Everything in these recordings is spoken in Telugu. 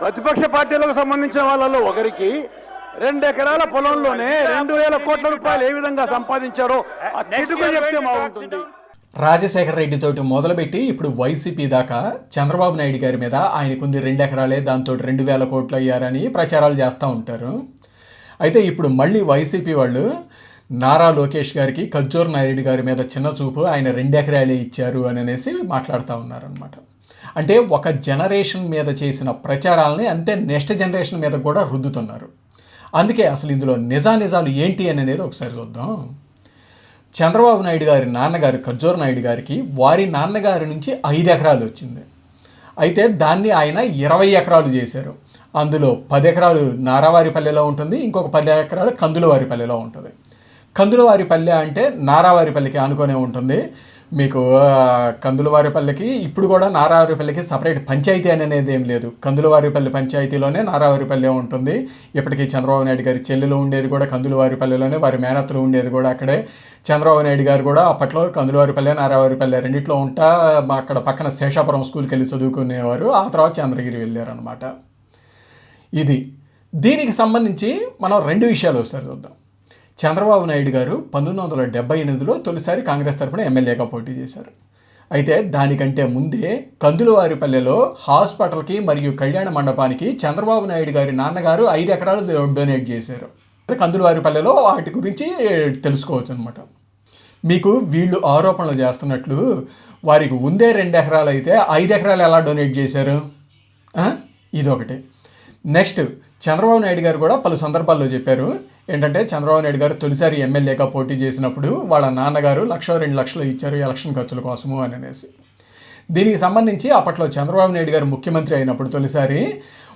ప్రతిపక్ష పార్టీలకు సంబంధించిన వాళ్ళలో ఒకరికి రెండు ఎకరాల పొలంలోనే రెండు వేల కోట్ల రూపాయలు ఏ విధంగా సంపాదించారో చెప్తే బాగుంటుంది. రాజశేఖర రెడ్డి తోటి మొదలుపెట్టి ఇప్పుడు వైసీపీ దాకా చంద్రబాబు నాయుడు గారి మీద ఆయనకుంది రెండు ఎకరాలే దాంతో రెండు వేల కోట్లు అయ్యారని ప్రచారాలు చేస్తూ ఉంటారు. అయితే ఇప్పుడు మళ్ళీ వైసీపీ వాళ్ళు నారా లోకేష్ గారికి కజ్జూర్ నాయుడు గారి మీద చిన్న చూపు ఆయన రెండు ఎకరాలే ఇచ్చారు అని అనేసి మాట్లాడుతూ ఉన్నారనమాట అంటే ఒక జనరేషన్ మీద చేసిన ప్రచారాలని అంతే నెక్స్ట్ జనరేషన్ మీద కూడా రుద్దుతున్నారు. అందుకే అసలు ఇందులో నిజానిజాలు ఏంటి అని అనేది ఒకసారి చూద్దాం. చంద్రబాబు నాయుడు గారి నాన్నగారు ఖర్జూర్ నాయుడు గారికి వారి నాన్నగారి నుంచి ఐదు ఎకరాలు వచ్చింది. అయితే దాన్ని ఆయన ఇరవై ఎకరాలు చేశారు. అందులో పది ఎకరాలు నారావారిపల్లెలో ఉంటుంది ఇంకొక పది ఎకరాలు కందులవారిపల్లెలో ఉంటుంది. కందులవారిపల్లె అంటే నారావారిపల్లికి ఆనుకొనే ఉంటుంది. మీకు కందులవారిపల్లికి ఇప్పుడు కూడా నారావారిపల్లికి సపరేట్ పంచాయతీ అనేది ఏం లేదు. కందులవారిపల్లి పంచాయతీలోనే నారావారిపల్లె ఉంటుంది. ఇప్పటికీ చంద్రబాబు నాయుడు గారి చెల్లెలు ఉండేది కూడా కందులవారిపల్లిలోనే వారి మేనత్తలు ఉండేది కూడా అక్కడే. చంద్రబాబు నాయుడు గారు కూడా అప్పట్లో కందులవారిపల్లె నారావారిపల్లె రెండిట్లో ఉంటా అక్కడ పక్కన శేషాపురం స్కూల్కి వెళ్ళి చదువుకునేవారు. ఆ తర్వాత చంద్రగిరి వెళ్ళారనమాట ఇది. దీనికి సంబంధించి మనం రెండు విషయాలు ఒకసారి చూద్దాం. చంద్రబాబు నాయుడు గారు పంతొమ్మిది వందల డెబ్బై ఎనిమిదిలో తొలిసారి కాంగ్రెస్ తరఫున ఎమ్మెల్యేగా పోటీ చేశారు. అయితే దానికంటే ముందే కందులవారిపల్లెలో హాస్పిటల్కి మరియు కళ్యాణ మండపానికి చంద్రబాబు నాయుడు గారి నాన్నగారు ఐదు ఎకరాలు డొనేట్ చేశారు. కందులవారిపల్లెలో వాటి గురించి తెలుసుకోవచ్చు అనమాట మీకు వీళ్ళు ఆరోపణలు చేస్తున్నట్లు వారికి ఉందే రెండు ఎకరాలు అయితే ఐదు ఎకరాలు ఎలా డొనేట్ చేశారు? ఇదొకటి. నెక్స్ట్ చంద్రబాబు నాయుడు గారు కూడా పలు సందర్భాల్లో చెప్పారు ఏంటంటే చంద్రబాబు నాయుడు గారు తొలిసారి ఎమ్మెల్యేగా పోటీ చేసినప్పుడు వాళ్ళ నాన్నగారు లక్ష రెండు లక్షలు ఇచ్చారు ఎలక్షన్ ఖర్చుల కోసము అని అనేసి. దీనికి సంబంధించి అప్పట్లో చంద్రబాబు నాయుడు గారు ముఖ్యమంత్రి అయినప్పుడు తొలిసారి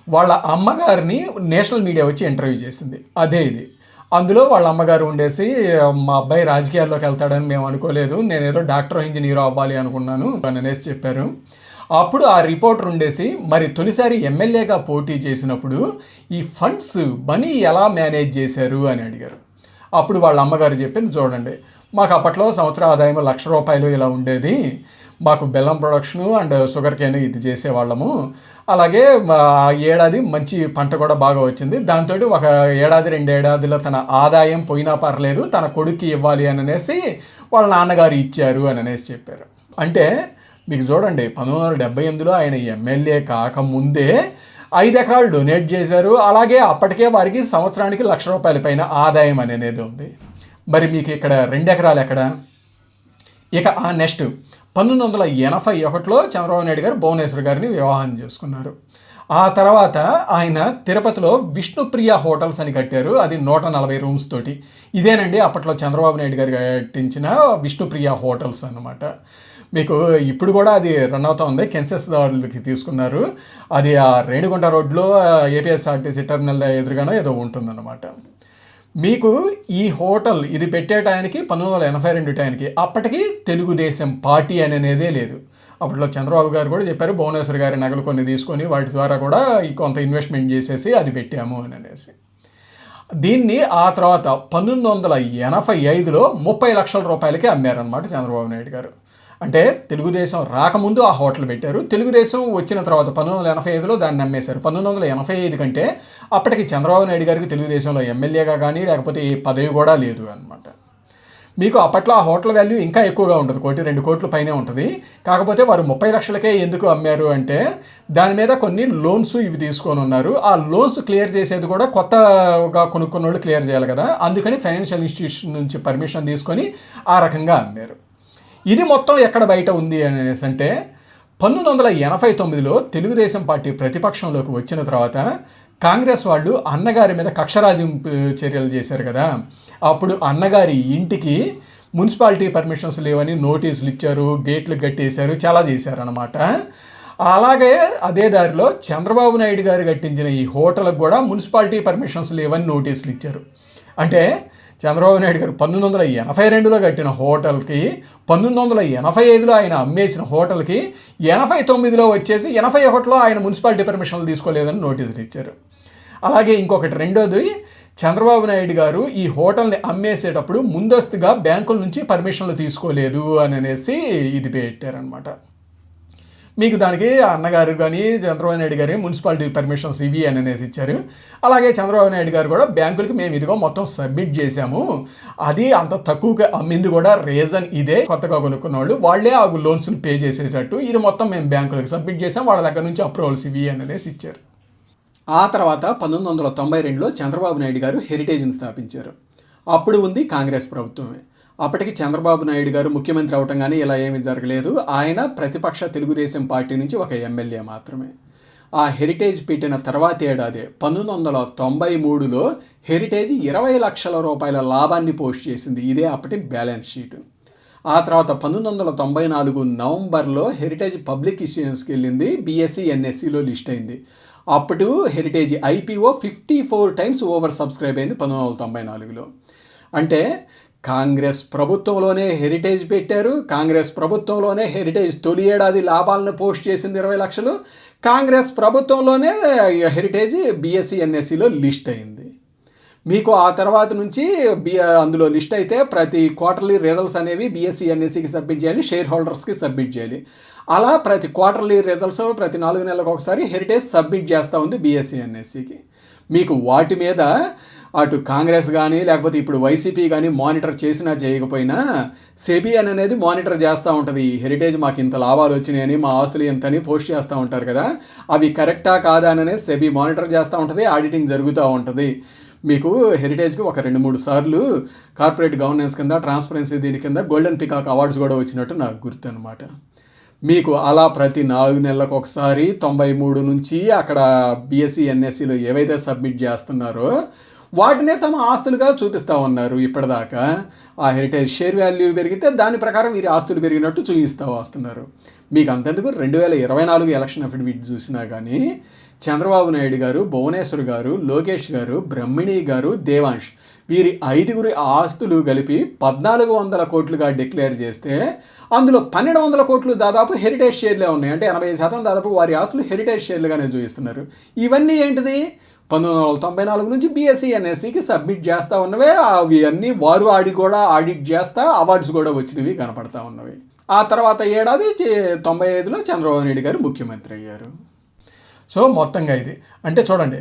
వాళ్ళ అమ్మగారిని నేషనల్ మీడియా వచ్చి ఇంటర్వ్యూ చేసింది. అదే ఇది. అందులో వాళ్ళ అమ్మగారు ఉండేసి మా అబ్బాయి రాజకీయాల్లోకి వెళ్తాడని మేము అనుకోలేదు. నేను ఏదో డాక్టర్ ఇంజనీర్ అవ్వాలి అనుకున్నాను అని అనేసి చెప్పారు. అప్పుడు ఆ రిపోర్టర్ ఉండేసి మరి తొలిసారి ఎమ్మెల్యేగా పోటీ చేసినప్పుడు ఈ ఫండ్స్ మనీ ఎలా మేనేజ్ చేశారు? అని అడిగారు. అప్పుడు వాళ్ళ అమ్మగారు చెప్పింది చూడండి మాకు అప్పట్లో సంవత్సర ఆదాయం లక్ష రూపాయలు ఇలా ఉండేది. మాకు బెల్లం ప్రొడక్షను అండ్ షుగర్ కేన్ ఇది చేసేవాళ్ళము. అలాగే ఆ ఏడాది మంచి పంట కూడా బాగా వచ్చింది. దాంతో ఒక ఏడాది రెండు ఏడాదిలో తన ఆదాయం పోయినా పర్లేదు తన కొడుక్కి ఇవ్వాలి అని అనేసి వాళ్ళ నాన్నగారు ఇచ్చారు అని అనేసి చెప్పారు. అంటే మీకు చూడండి పంతొమ్మిది వందల డెబ్బై ఎనిమిదిలో ఆయన ఎమ్మెల్యే కాకముందే ఐదు ఎకరాలు డొనేట్ చేశారు. అలాగే అప్పటికే వారికి సంవత్సరానికి లక్ష రూపాయల పైన ఆదాయం అనేది ఉంది. మరి మీకు ఇక్కడ రెండు ఎకరాలు ఎక్కడ? ఇక ఆ నెక్స్ట్ పంతొమ్మిది వందల ఎనభై ఒకటిలో చంద్రబాబు నాయుడు గారు భువనేశ్వర్ గారిని వివాహం చేసుకున్నారు. ఆ తర్వాత ఆయన తిరుపతిలో విష్ణుప్రియ హోటల్స్ అని కట్టారు. అది నూట నలభై రూమ్స్ తోటి. ఇదేనండి అప్పట్లో చంద్రబాబు నాయుడు గారు కట్టించిన విష్ణుప్రియ హోటల్స్ అన్నమాట. మీకు ఇప్పుడు కూడా అది రన్ అవుతా ఉంది. కెన్సెస్ దారులకి తీసుకున్నారు. అది ఆ రేణిగుంట రోడ్లో ఏపీఎస్ఆర్టీసీ టెర్మినల్ ఎదురుగానో ఏదో ఉంటుందన్నమాట. మీకు ఈ హోటల్ ఇది పెట్టే టైంకి పంతొమ్మిది వందల ఎనభై రెండు టైంకి అప్పటికి తెలుగుదేశం పార్టీ అనేదే లేదు. అప్పట్లో చంద్రబాబు గారు కూడా చెప్పారు భువనేశ్వర్ గారి నగలు కొన్ని తీసుకొని వాటి ద్వారా కూడా కొంత ఇన్వెస్ట్మెంట్ చేసేసి అది పెట్టాము అని అనేసి. దీన్ని ఆ తర్వాత పంతొమ్మిది వందల ఎనభై ఐదులో ముప్పై లక్షల రూపాయలకి అమ్మారనమాట చంద్రబాబు నాయుడు గారు. అంటే తెలుగుదేశం రాకముందు ఆ హోటల్ పెట్టారు. తెలుగుదేశం వచ్చిన తర్వాత పంతొమ్మిది వందల ఎనభై ఐదులో దాన్ని నమ్మేశారు. పంతొమ్మిది వందల ఎనభై ఐదు కంటే అప్పటికి చంద్రబాబు నాయుడు గారికి తెలుగుదేశంలో ఎమ్మెల్యేగా కానీ లేకపోతే ఏ పదవి కూడా లేదు అనమాట మీకు అప్పట్లో ఆ హోటల్ వాల్యూ ఇంకా ఎక్కువగా ఉంటుంది. కోటి రెండు కోట్ల పైనే ఉంటుంది. కాకపోతే వారు ముప్పై లక్షలకే ఎందుకు అమ్మారు అంటే దాని మీద కొన్ని లోన్స్ ఇవి తీసుకొని ఉన్నారు. ఆ లోన్స్ క్లియర్ చేసేది కూడా కొత్తగా కొనుక్కున్న వాళ్ళు క్లియర్ చేయాలి కదా. అందుకని ఫైనాన్షియల్ ఇన్స్టిట్యూషన్ నుంచి పర్మిషన్ తీసుకొని ఆ రకంగా అమ్మారు. ఇది మొత్తం ఎక్కడ బయట ఉంది అనేసి అంటే పంతొమ్మిది వందల ఎనభై తొమ్మిదిలో తెలుగుదేశం పార్టీ ప్రతిపక్షంలోకి వచ్చిన తర్వాత కాంగ్రెస్ వాళ్ళు అన్నగారి మీద కక్షరాజింపు చర్యలు చేశారు కదా. అప్పుడు అన్నగారి ఇంటికి మున్సిపాలిటీ పర్మిషన్స్ లేవని నోటీసులు ఇచ్చారు గేట్లు కట్టేశారు చాలా చేశారనమాట అలాగే అదే దారిలో చంద్రబాబు నాయుడు గారు కట్టించిన ఈ హోటల్కి కూడా మున్సిపాలిటీ పర్మిషన్స్ లేవని నోటీసులు ఇచ్చారు. అంటే చంద్రబాబు నాయుడు గారు పంతొమ్మిది వందల ఎనభై రెండులో కట్టిన హోటల్కి పంతొమ్మిది వందల ఎనభై ఐదులో ఆయన అమ్మేసిన హోటల్కి ఎనభై తొమ్మిదిలో వచ్చేసి ఎనభై ఒకటిలో ఆయన మున్సిపాలిటీ పర్మిషన్లు తీసుకోలేదని నోటీసులు ఇచ్చారు. అలాగే ఇంకొకటి రెండోది చంద్రబాబు నాయుడు గారు ఈ హోటల్ని అమ్మేసేటప్పుడు ముందస్తుగా బ్యాంకుల నుంచి పర్మిషన్లు తీసుకోలేదు అని అనేసి ఇది పెట్టారనమాట మీకు దానికి అన్నగారు కానీ చంద్రబాబు నాయుడు గారి మున్సిపాలిటీ పర్మిషన్స్ ఇవి అని అనేసి ఇచ్చారు. అలాగే చంద్రబాబు నాయుడు గారు కూడా బ్యాంకులకి మేము ఇదిగో మొత్తం సబ్మిట్ చేశాము. అది అంత తక్కువగా అమ్మింది కూడా రీజన్ ఇదే. కొత్తగా కొనుక్కున్న వాళ్ళు వాళ్ళే ఆ లోన్స్ పే చేసేటట్టు ఇది మొత్తం మేము బ్యాంకులకు సబ్మిట్ చేసాం వాళ్ళ దగ్గర నుంచి అప్రూవల్స్ ఇవి అని అనేసి ఇచ్చారు. ఆ తర్వాత పంతొమ్మిది వందల తొంభై రెండులో చంద్రబాబు నాయుడు గారు హెరిటేజ్ని స్థాపించారు. అప్పుడు ఉంది కాంగ్రెస్ ప్రభుత్వమే. అప్పటికి చంద్రబాబు నాయుడు గారు ముఖ్యమంత్రి అవటం కానీ ఇలా ఏమీ జరగలేదు. ఆయన ప్రతిపక్ష తెలుగుదేశం పార్టీ నుంచి ఒక ఎమ్మెల్యే మాత్రమే. ఆ హెరిటేజ్ పెట్టిన తర్వాత ఏడాది పంతొమ్మిది వందల తొంభై మూడులో హెరిటేజ్ ఇరవై లక్షల రూపాయల లాభాన్ని పోస్ట్ చేసింది. ఇదే అప్పటి బ్యాలెన్స్ షీట్. ఆ తర్వాత పంతొమ్మిది వందల తొంభై నాలుగు నవంబర్లో హెరిటేజ్ పబ్లిక్ ఇష్యూయన్స్కి వెళ్ళింది. బీఎస్సీ ఎన్ఎస్సిలో లిస్ట్ అయింది. అప్పుడు Heritage IPO fifty four times over subscribe అయింది పంతొమ్మిది వందల తొంభై నాలుగులో. అంటే కాంగ్రెస్ ప్రభుత్వంలోనే హెరిటేజ్ పెట్టారు. కాంగ్రెస్ ప్రభుత్వంలోనే హెరిటేజ్ తొలి ఏడాది లాభాలను పోస్ట్ చేసింది ఇరవై లక్షలు. కాంగ్రెస్ ప్రభుత్వంలోనే హెరిటేజ్ బీఎస్సీ ఎన్ఎస్సిలో లిస్ట్ అయింది. మీకు ఆ తర్వాత నుంచి బి అందులో లిస్ట్ అయితే ప్రతి క్వార్టర్లీ రిజల్ట్స్ అనేవి బీఎస్సీ ఎన్ఎస్సికి సబ్మిట్ చేయాలి షేర్ హోల్డర్స్కి సబ్మిట్ చేయాలి. అలా ప్రతి క్వార్టర్లీ రిజల్ట్స్ ప్రతి నాలుగు నెలలకు ఒకసారి హెరిటేజ్ సబ్మిట్ చేస్తూ ఉంది బీఎస్సీ ఎన్ఎస్సికి మీకు వాటి మీద అటు కాంగ్రెస్ కానీ లేకపోతే ఇప్పుడు వైసీపీ కానీ మానిటర్ చేసినా చేయకపోయినా సెబీ అని అనేది మానిటర్ చేస్తూ ఉంటుంది. హెరిటేజ్ మాకు ఇంత లాభాలు వచ్చినాయని మా ఆస్తులు ఎంతని పోస్ట్ చేస్తూ ఉంటారు కదా. అవి కరెక్టా కాదా అని సెబీ మానిటర్ చేస్తూ ఉంటుంది ఆడిటింగ్ జరుగుతూ ఉంటుంది. మీకు హెరిటేజ్కి ఒక రెండు మూడు సార్లు కార్పొరేట్ గవర్నెన్స్ కింద ట్రాన్స్పరెన్సీ దీని కింద గోల్డెన్ పికాక్ అవార్డ్స్ కూడా వచ్చినట్టు నాకు గుర్తు అనమాట మీకు అలా ప్రతి నాలుగు నెలలకు ఒకసారి తొంభై మూడు నుంచి అక్కడ బీఎస్సీ ఎన్ఎస్సిలో ఏవైతే సబ్మిట్ చేస్తున్నారో వాటినే తమ ఆస్తులుగా చూపిస్తూ ఉన్నారు ఇప్పటిదాకా. ఆ హెరిటేజ్ షేర్ వాల్యూ పెరిగితే దాని ప్రకారం వీరి ఆస్తులు పెరిగినట్టు చూపిస్తూ వస్తున్నారు. మీకు అంతెందుకు? రెండు వేల ఇరవై నాలుగు ఎలక్షన్ అఫిడవిట్ చూసినా కానీ చంద్రబాబు నాయుడు గారు భువనేశ్వర్ గారు లోకేష్ గారు బ్రహ్మిణి గారు దేవాంష్ వీరి ఐదుగురి ఆస్తులు కలిపి పద్నాలుగు వందల కోట్లుగా డిక్లేర్ చేస్తే అందులో పన్నెండు వందల కోట్లు దాదాపు హెరిటేజ్ షేర్లే ఉన్నాయి. అంటే ఎనభై శాతం దాదాపు వారి ఆస్తులు హెరిటేజ్ షేర్లుగానే చూపిస్తున్నారు. ఇవన్నీ ఏంటిది? పంతొమ్మిది వందల తొంభై నాలుగు నుంచి బీఎస్సీ ఎన్ఎస్సికి సబ్మిట్ చేస్తూ ఉన్నవే అవి అన్నీ వారు ఆడి కూడా ఆడిట్ చేస్తా అవార్డ్స్ కూడా వచ్చినవి కనపడతా ఉన్నవి. ఆ తర్వాత ఏడాది తొంభై ఐదులో చంద్రబాబు నాయుడు గారు ముఖ్యమంత్రి అయ్యారు. సో మొత్తంగా ఇది. అంటే చూడండి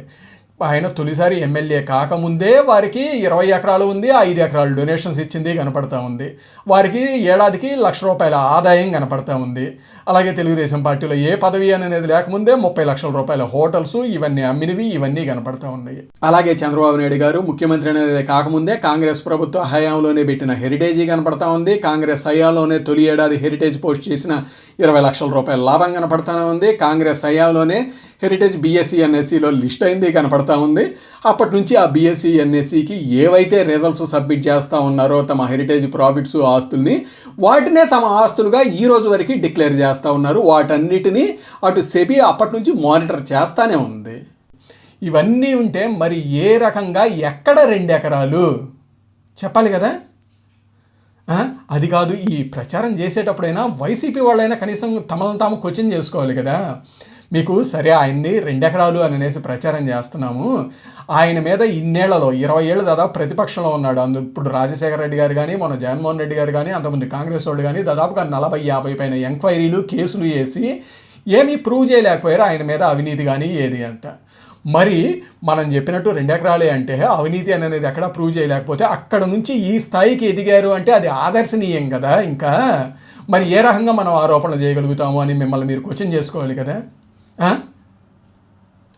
ఆయన తొలిసారి ఎమ్మెల్యే కాకముందే వారికి ఇరవై ఎకరాలు ఉంది ఐదు ఎకరాలు డొనేషన్స్ ఇచ్చింది కనపడతా ఉంది. వారికి ఏడాదికి లక్ష రూపాయల ఆదాయం కనపడతా ఉంది. అలాగే తెలుగుదేశం పార్టీలో ఏ పదవి అనేది లేకముందే ముప్పై లక్షల రూపాయల హోటల్స్ ఇవన్నీ అమ్మినవి ఇవన్నీ కనపడతా ఉన్నాయి. అలాగే చంద్రబాబు నాయుడు గారు ముఖ్యమంత్రి అనేది కాకముందే కాంగ్రెస్ ప్రభుత్వ హయాంలోనే పెట్టిన హెరిటేజీ కనపడతా ఉంది. కాంగ్రెస్ హయాంలోనే తొలి ఏడాది హెరిటేజ్ పోస్ట్ చేసిన ఇరవై లక్షల రూపాయల లాభం కనపడతానే ఉంది. కాంగ్రెస్ హయాంలోనే హెరిటేజ్ బీఎస్సీ ఎన్ఎస్సీలో లిస్ట్ అయింది కనపడతా ఉంది. అప్పటి నుంచి ఆ బీఎస్సీ ఎన్ఎస్సీకి ఏవైతే రిజల్ట్స్ సబ్మిట్ చేస్తూ ఉన్నారో తమ హెరిటేజ్ ప్రాఫిట్స్ ఆస్తుల్ని వాటినే తమ ఆస్తులుగా ఈ రోజు వరకు డిక్లేర్ చేస్తూ ఉన్నారు. వాటన్నిటినీ అటు సెబీ అప్పటి నుంచి మానిటర్ చేస్తానే ఉంది. ఇవన్నీ ఉంటే మరి ఏ రకంగా ఎక్కడ రెండు ఎకరాలు? చెప్పాలి కదా. అది కాదు ఈ ప్రచారం చేసేటప్పుడైనా వైసీపీ వాళ్ళైనా కనీసం తమను తాము క్వశ్చన్ చేసుకోవాలి కదా. మీకు సరే ఆయన్ని రెండెకరాలు అని అనేసి ప్రచారం చేస్తున్నాము. ఆయన మీద ఇన్నేళ్ళలో ఇరవై ఏళ్ళు దాదాపు ప్రతిపక్షంలో ఉన్నాడు. అందు ఇప్పుడు రాజశేఖర రెడ్డి గారు కానీ మన జగన్మోహన్ రెడ్డి గారు కానీ అంతకుముందు కాంగ్రెస్ వాళ్ళు కానీ దాదాపుగా నలభై యాభై పైన ఎంక్వైరీలు కేసులు వేసి ఏమీ ప్రూవ్ చేయలేకపోయారు. ఆయన మీద అవినీతి కానీ ఏది అంట. మరి మనం చెప్పినట్టు రెండు ఎకరాలే అంటే అవినీతి అనేది ఎక్కడ ప్రూవ్ చేయలేకపోతే అక్కడ నుంచి ఈ స్థాయికి ఎదిగారు అంటే అది ఆదర్శనీయం కదా ఇంకా. మరి ఏ రకంగా మనం ఆరోపణలు చేయగలుగుతాము అని మిమ్మల్ని మీరు క్వశ్చన్ చేసుకోవాలి కదా?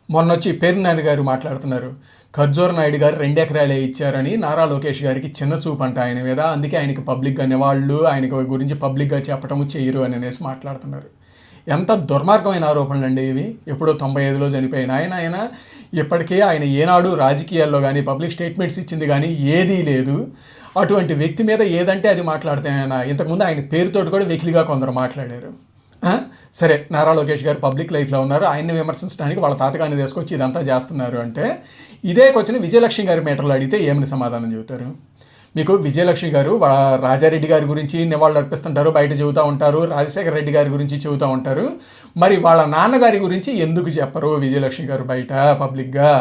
మొన్న వచ్చి పేరునాయుడు గారు మాట్లాడుతున్నారు. ఖర్జూర్ నాయుడు గారు రెండు ఎకరాలే ఇచ్చారని నారా లోకేష్ గారికి చిన్న చూపు అంట ఆయన మీద. అందుకే ఆయనకి పబ్లిక్గా నివాళులు ఆయన గురించి పబ్లిక్గా చెప్పటము చేయరు అని అనేసి మాట్లాడుతున్నారు. ఎంత దుర్మార్గమైన ఆరోపణలు అండి ఇవి. ఎప్పుడో తొంభై ఐదులో చనిపోయిన ఆయన ఆయన ఇప్పటికే ఆయన ఏనాడు రాజకీయాల్లో కానీ పబ్లిక్ స్టేట్మెంట్స్ ఇచ్చింది కానీ ఏదీ లేదు. అటువంటి వ్యక్తి మీద ఏదంటే అది మాట్లాడితే ఆయన ఇంతకుముందు ఆయన పేరుతోటి కూడా వెకిలిగా కొందరు మాట్లాడారు. సరే నారా లోకేష్ గారు పబ్లిక్ లైఫ్లో ఉన్నారు. ఆయన్ని విమర్శించడానికి వాళ్ళ తాతగాన్ని తీసుకొచ్చి ఇదంతా చేస్తున్నారు అంటే ఇదే క్వశ్చన్ విజయలక్ష్మి గారి మీటర్లో అడిగితే ఏమని సమాధానం చెబుతారు? మీకు విజయలక్ష్మి గారు రాజారెడ్డి గారి గురించి నివాళులు అర్పిస్తుంటారు బయట చెబుతూ ఉంటారు రాజశేఖర రెడ్డి గారి గురించి చెబుతూ ఉంటారు. మరి వాళ్ళ నాన్నగారి గురించి ఎందుకు చెప్పరు విజయలక్ష్మి గారు బయట పబ్లిక్గా?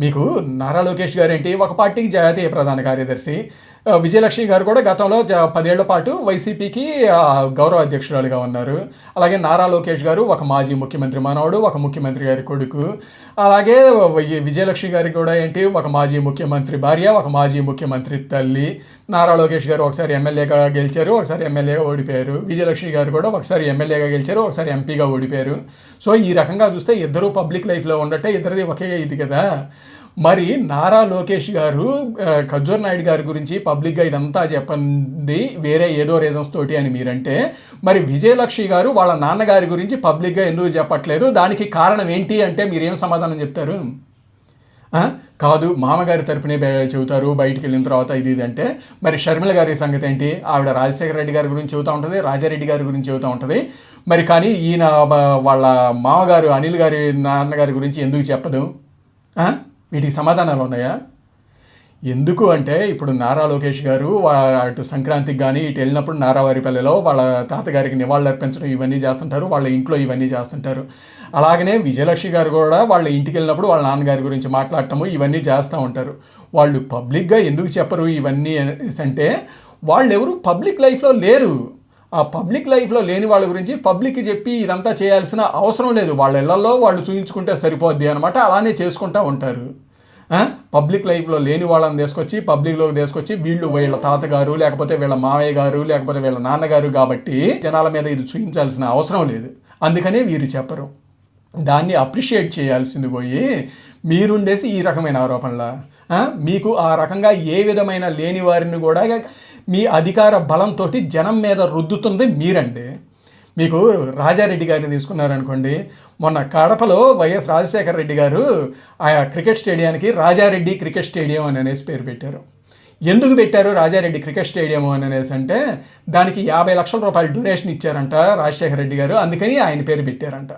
మీకు నారా లోకేష్ గారు ఏంటి ఒక పార్టీకి జాతీయ ప్రధాన కార్యదర్శి. విజయలక్ష్మి గారు కూడా గతంలో పదేళ్ళ పాటు వైసీపీకి గౌరవ అధ్యక్షురాలుగా ఉన్నారు. అలాగే నారా లోకేష్ గారు ఒక మాజీ ముఖ్యమంత్రి మనవడు ఒక ముఖ్యమంత్రి గారి కొడుకు. అలాగే విజయలక్ష్మి గారికి కూడా ఏంటి ఒక మాజీ ముఖ్యమంత్రి భార్య ఒక మాజీ ముఖ్యమంత్రి తల్లి. నారా లోకేష్ గారు ఒకసారి ఎమ్మెల్యేగా గెలిచారు ఒకసారి ఎమ్మెల్యేగా ఓడిపోయారు. విజయలక్ష్మి గారు కూడా ఒకసారి ఎమ్మెల్యేగా గెలిచారు ఒకసారి ఎంపీగా ఓడిపోయారు. సో ఈ రకంగా చూస్తే ఇద్దరు పబ్లిక్ లైఫ్లో ఉండటే ఇద్దరిది ఒకే ఇది కదా. మరి నారా లోకేష్ గారు ఖజ్జూర్ నాయుడు గారి గురించి పబ్లిక్గా ఇదంతా చెప్పండి వేరే ఏదో రీజన్స్ తోటి అని మీరంటే మరి విజయలక్ష్మి గారు వాళ్ళ నాన్నగారి గురించి పబ్లిక్గా ఎందుకు చెప్పట్లేదు? దానికి కారణం ఏంటి అంటే మీరేం సమాధానం చెప్తారు? కాదు మామగారి తరపునే చెబుతారు బయటికి వెళ్ళిన తర్వాత ఇది ఇది అంటే. మరి షర్మిల గారి సంగతి ఏంటి? ఆవిడ రాజశేఖర రెడ్డి గారి గురించి చెబుతూ ఉంటుంది రాజారెడ్డి గారి గురించి చెబుతూ ఉంటుంది. మరి కానీ ఈయన వాళ్ళ మామగారు అనిల్ గారి నాన్నగారి గురించి ఎందుకు చెప్పదు? ఆ? వీటికి సమాధానాలు ఉన్నాయా? ఎందుకు అంటే ఇప్పుడు నారా లోకేష్ గారు అటు సంక్రాంతికి కానీ ఇటు వెళ్ళినప్పుడు నారావారిపల్లెలో వాళ్ళ తాతగారికి నివాళులు అర్పించడం ఇవన్నీ చేస్తుంటారు వాళ్ళ ఇంట్లో ఇవన్నీ చేస్తుంటారు. అలాగనే విజయలక్ష్మి గారు కూడా వాళ్ళ ఇంటికి వెళ్ళినప్పుడు వాళ్ళ నాన్నగారి గురించి మాట్లాడటము ఇవన్నీ చేస్తూ ఉంటారు. వాళ్ళు పబ్లిక్గా ఎందుకు చెప్పరు ఇవన్నీ అంటే వాళ్ళు ఎవరు పబ్లిక్ లైఫ్లో లేరు. ఆ పబ్లిక్ లైఫ్లో లేని వాళ్ళ గురించి పబ్లిక్కి చెప్పి ఇదంతా చేయాల్సిన అవసరం లేదు. వాళ్ళ ఇళ్ళలో వాళ్ళు చూపించుకుంటే సరిపోద్ది అనమాట అలానే చేసుకుంటూ ఉంటారు. పబ్లిక్ లైఫ్లో లేని వాళ్ళని తీసుకొచ్చి పబ్లిక్లోకి తీసుకొచ్చి వీళ్ళు వీళ్ళ తాతగారు లేకపోతే వీళ్ళ మావయ్య గారు లేకపోతే వీళ్ళ నాన్నగారు కాబట్టి జనాల మీద ఇది చూపించాల్సిన అవసరం లేదు. అందుకనే వీరు చెప్పరు. దాన్ని అప్రిషియేట్ చేయాల్సింది పోయి మీరుండేసి ఈ రకమైన ఆరోపణల? మీకు ఆ రకంగా ఏ విధమైన లేని వారిని కూడా మీ అధికార బలంతో జనం మీద రుద్దుతుంది మీరండి. మీకు రాజారెడ్డి గారిని తీసుకున్నారనుకోండి మొన్న కడపలో వైఎస్ రాజశేఖర రెడ్డి గారు ఆ క్రికెట్ స్టేడియానికి రాజారెడ్డి క్రికెట్ స్టేడియం అని అనేసి పేరు పెట్టారు. ఎందుకు పెట్టారు రాజారెడ్డి క్రికెట్ స్టేడియం అని అనేసి అంటే దానికి యాభై లక్షల రూపాయలు డొనేషన్ ఇచ్చారంట రాజశేఖర రెడ్డి గారు అందుకని ఆయన పేరు పెట్టారంట.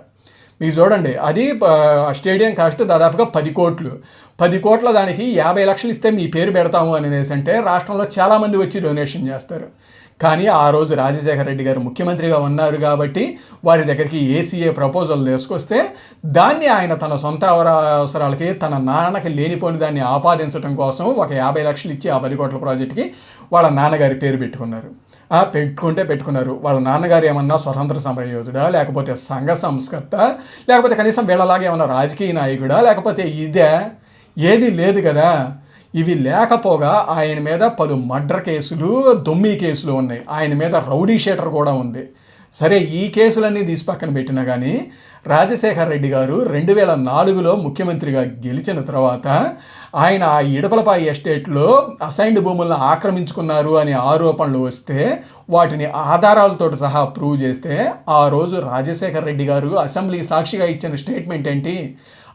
మీకు చూడండి అది ఆ, స్టేడియం కాస్ట్ దాదాపుగా పది కోట్లు. పది కోట్ల దానికి యాభై లక్షలు ఇస్తే మీ పేరు పెడతాము అని అనేసి అంటే రాష్ట్రంలో చాలామంది వచ్చి డొనేషన్ చేస్తారు. కానీ ఆ రోజు రాజశేఖర రెడ్డి గారు ముఖ్యమంత్రిగా ఉన్నారు కాబట్టి వారి దగ్గరికి ఏసీఏ ప్రపోజల్ తీసుకొస్తే దాన్ని ఆయన తన సొంత అవసరాలకి తన నాన్నకి లేనిపోని దాన్ని ఆపాదించడం కోసం ఒక యాభై లక్షలు ఇచ్చి ఆ పది కోట్ల ప్రాజెక్ట్కి వాళ్ళ నాన్నగారి పేరు పెట్టుకున్నారు. పెట్టుకుంటే పెట్టుకున్నారు. వాళ్ళ నాన్నగారు ఏమన్నా స్వతంత్ర సమరయోధుడా లేకపోతే సంఘ సంస్కర్త లేకపోతే కనీసం వీళ్ళలాగా ఏమన్నా రాజకీయ నాయకుడా లేకపోతే ఇదే ఏది లేదు కదా. ఇవి లేకపోగా ఆయన మీద పలు మర్డర్ కేసులు దొమ్మి కేసులు ఉన్నాయి. ఆయన మీద రౌడీ షీటర్ కూడా ఉంది. సరే ఈ కేసులన్నీ తీసి పక్కన పెట్టినా కానీ రాజశేఖర్ రెడ్డి గారు రెండు వేల నాలుగులో ముఖ్యమంత్రిగా గెలిచిన తర్వాత ఆయన ఆ ఇడపలపాయి ఎస్టేట్లో అసైన్డ్ భూములను ఆక్రమించుకున్నారు అనే ఆరోపణలు వస్తే వాటిని ఆధారాలతో సహా ప్రూవ్ చేస్తే ఆ రోజు రాజశేఖర్ రెడ్డి గారు అసెంబ్లీ సాక్షిగా ఇచ్చిన స్టేట్మెంట్ ఏంటి?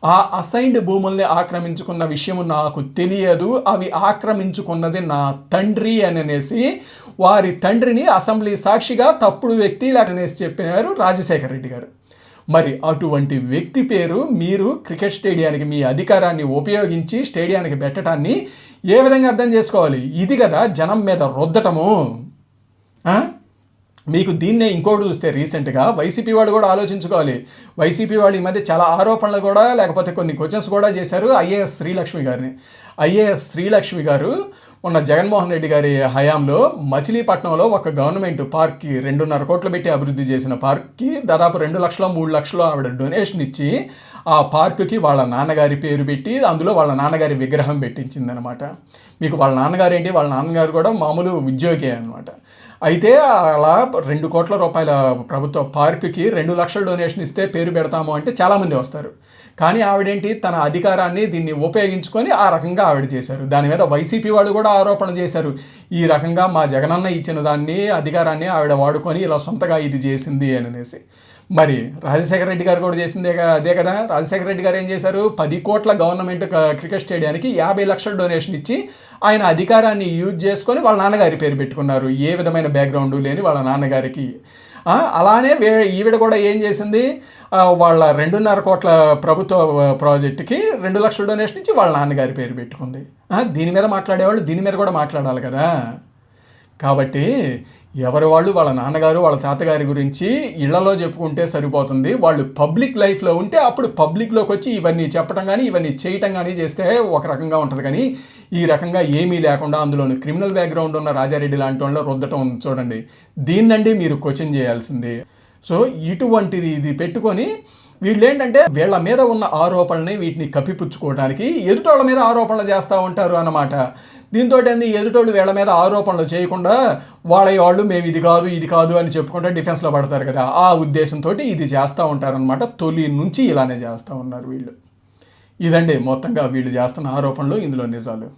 ఆ అసైన్డ్ భూముల్ని ఆక్రమించుకున్న విషయం నాకు తెలియదు అవి ఆక్రమించుకున్నది నా తండ్రి అని అనేసి వారి తండ్రిని అసెంబ్లీ సాక్షిగా తప్పుడు వ్యక్తి అనేసి చెప్పినారు రాజశేఖర రెడ్డి గారు. మరి అటువంటి వ్యక్తి పేరు మీరు క్రికెట్ స్టేడియానికి మీ అధికారాన్ని ఉపయోగించి స్టేడియానికి పెట్టడాన్ని ఏ విధంగా అర్థం చేసుకోవాలి? ఇది కదా జనం మీద రుద్దటము. మీకు దీన్నే ఇంకోటి చూస్తే రీసెంట్గా వైసీపీ వాళ్ళు కూడా ఆలోచించుకోవాలి. వైసీపీ వాళ్ళు ఈ మధ్య చాలా ఆరోపణలు కూడా లేకపోతే కొన్ని క్వశ్చన్స్ కూడా చేశారు ఐఏఎస్ శ్రీలక్ష్మి గారిని. ఐఏఎస్ శ్రీలక్ష్మి గారు మొన్న జగన్మోహన్ రెడ్డి గారి హయాంలో మచిలీపట్నంలో ఒక గవర్నమెంట్ పార్క్కి రెండున్నర కోట్లు పెట్టి అభివృద్ధి చేసిన పార్క్కి దాదాపు రెండు లక్షల మూడు లక్షలు ఆవిడ డొనేషన్ ఇచ్చి ఆ పార్కుకి వాళ్ళ నాన్నగారి పేరు పెట్టి అందులో వాళ్ళ నాన్నగారి విగ్రహం పెట్టించిందనమాట మీకు వాళ్ళ నాన్నగారు ఏంటి? వాళ్ళ నాన్నగారు కూడా మామూలు ఉద్యోగి అనమాట అయితే అలా రెండు కోట్ల రూపాయల ప్రభుత్వ పార్కుకి రెండు లక్షల డొనేషన్ ఇస్తే పేరు పెడతాము అంటే చాలామంది వస్తారు. కానీ ఆవిడేంటి? తన అధికారాన్ని దీన్ని ఉపయోగించుకొని ఆ రకంగా ఆవిడ చేశారు. దాని మీద వైసీపీ వాళ్ళు కూడా ఆరోపణ చేశారు. ఈ రకంగా మా జగనన్న ఇచ్చిన దాన్ని అధికారాన్ని ఆవిడ వాడుకొని ఇలా సొంతగా ఇది చేసింది అని అనేసి. మరి రాజశేఖర రెడ్డి గారు కూడా చేసిందే అదే కదా. రాజశేఖర రెడ్డి గారు ఏం చేశారు? పది కోట్ల గవర్నమెంట్ క్రికెట్ స్టేడియానికి యాభై లక్షల డొనేషన్ ఇచ్చి ఆయన అధికారాన్ని యూజ్ చేసుకొని వాళ్ళ నాన్నగారి పేరు పెట్టుకున్నారు. ఏ విధమైన బ్యాక్గ్రౌండ్ లేని వాళ్ళ నాన్నగారికి. అలానే వే ఈవిడ కూడా ఏం చేసింది? వాళ్ళ రెండున్నర కోట్ల ప్రభుత్వ ప్రాజెక్టుకి రెండు లక్షల డొనేషన్ ఇచ్చి వాళ్ళ నాన్నగారి పేరు పెట్టుకుంది. దీని మీద మాట్లాడేవాళ్ళు దీని మీద కూడా మాట్లాడాలి కదా. కాబట్టి ఎవరి వాళ్ళు? వాళ్ళ నాన్నగారు వాళ్ళ తాతగారి గురించి ఇళ్ళలో చెప్పుకుంటే సరిపోతుంది. వాళ్ళు పబ్లిక్ లైఫ్లో ఉంటే అప్పుడు పబ్లిక్లోకి వచ్చి ఇవన్నీ చెప్పడం కానీ ఇవన్నీ చేయటం కానీ చేస్తే ఒక రకంగా ఉంటుంది. కానీ ఈ రకంగా ఏమీ లేకుండా అందులోని క్రిమినల్ బ్యాక్గ్రౌండ్ ఉన్న రాజారెడ్డి లాంటి వాళ్ళు రుద్దటం చూడండి. దీన్నండి మీరు క్వశ్చన్ చేయాల్సింది. సో ఇటువంటిది ఇది పెట్టుకొని వీళ్ళు ఏంటంటే వీళ్ళ మీద ఉన్న ఆరోపణల్ని వీటిని కప్పిపుచ్చుకోవడానికి ఎదుటోళ్ళ మీద ఆరోపణలు చేస్తూ ఉంటారు అన్నమాట. దీంతో ఏంది? ఎదుటోళ్ళు వీళ్ళ మీద ఆరోపణలు చేయకుండా వాళ్ళ వాళ్ళు మేము ఇది కాదు ఇది కాదు అని చెప్పుకుంటే డిఫెన్స్లో పడతారు కదా. ఆ ఉద్దేశంతో ఇది చేస్తూ ఉంటారనమాట తొలి నుంచి ఇలానే చేస్తూ ఉన్నారు వీళ్ళు. ఇదండి మొత్తంగా వీళ్ళు చేస్తున్న ఆరోపణలు ఇందులో నిజాలు.